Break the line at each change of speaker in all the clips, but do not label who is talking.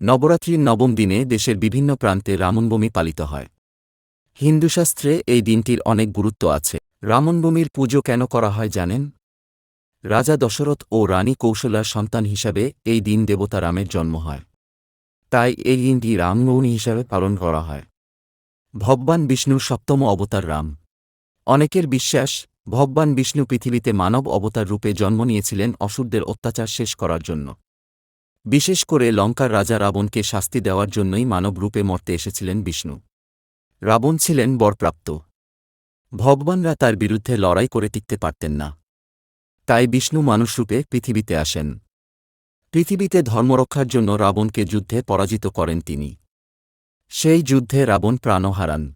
নবরাত্রির নবম দিনে দেশের বিভিন্ন প্রান্তে রামনবমী পালিত হয়। হিন্দুশাস্ত্রে এই দিনটির অনেক গুরুত্ব আছে। রামনবমীর পুজো কেন করা হয় জানেন? রাজা দশরথ ও রানী কৌশলার সন্তান হিসাবে এই দিন দেবতা রামের জন্ম হয়। তাই এই দিনটি রামনবমী হিসাবে পালন করা হয়। ভগবান বিষ্ণুর সপ্তম অবতার রাম। অনেকের বিশ্বাস, ভগবান বিষ্ণু পৃথিবীতে মানব অবতার রূপে জন্ম নিয়েছিলেন অসুরদের অত্যাচার শেষ করার জন্য। বিশেষ করে লঙ্কার রাজা রাবণকে শাস্তি দেওয়ার জন্যই মানব রূপে মর্তে এসেছিলেন বিষ্ণু। রাবণ ছিলেন বরপ্রাপ্ত। ভগবানরা তার বিরুদ্ধে লড়াই করে টিকতে পারতেন না। তাই বিষ্ণু মানুষরূপে পৃথিবীতে আসেন। পৃথিবীতে ধর্মরক্ষার জন্য রাবণকে যুদ্ধে পরাজিত করেন তিনি। সেই যুদ্ধে রাবণ প্রাণ হারান।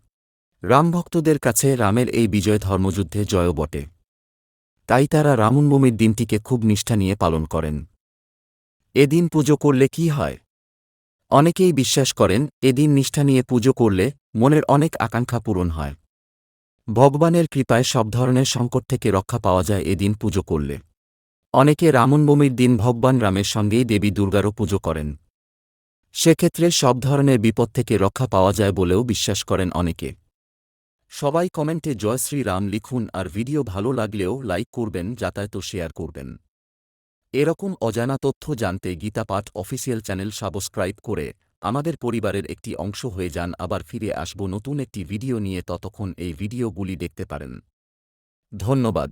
রামভক্তদের কাছে রামের এই বিজয় ধর্মযুদ্ধে জয় বটে। তাই তারা রামনবমীর দিনটিকে খুব নিষ্ঠা নিয়ে পালন করেন। এদিন পুজো করলে কি হয়? অনেকেই বিশ্বাস করেন, এদিন নিষ্ঠা নিয়ে পুজো করলে মনের অনেক আকাঙ্ক্ষা পূরণ হয়। ভগবানের কৃপায় সব ধরনের সংকট থেকে রক্ষা পাওয়া যায় এদিন পুজো করলে। অনেকে রামনবমীর দিন ভগবান রামের সঙ্গেই দেবী দুর্গারও পুজো করেন। সেক্ষেত্রে সব ধরনের বিপদ থেকে রক্ষা পাওয়া যায় বলেও বিশ্বাস করেন অনেকে। সবাই কমেন্টে জয় শ্রীরাম লিখুন আর ভিডিও ভালো লাগলেও লাইক করবেন যাতায়াত শেয়ার করবেন। এরকম অজানা তথ্য জানতে গীতাপাঠ অফিসিয়াল চ্যানেল সাবস্ক্রাইব করে আমাদের পরিবারের একটি অংশ হয়ে যান আবার ফিরে আসব নতুন একটি ভিডিও নিয়ে ততক্ষণ এই ভিডিওগুলি দেখতে পারেন। ধন্যবাদ।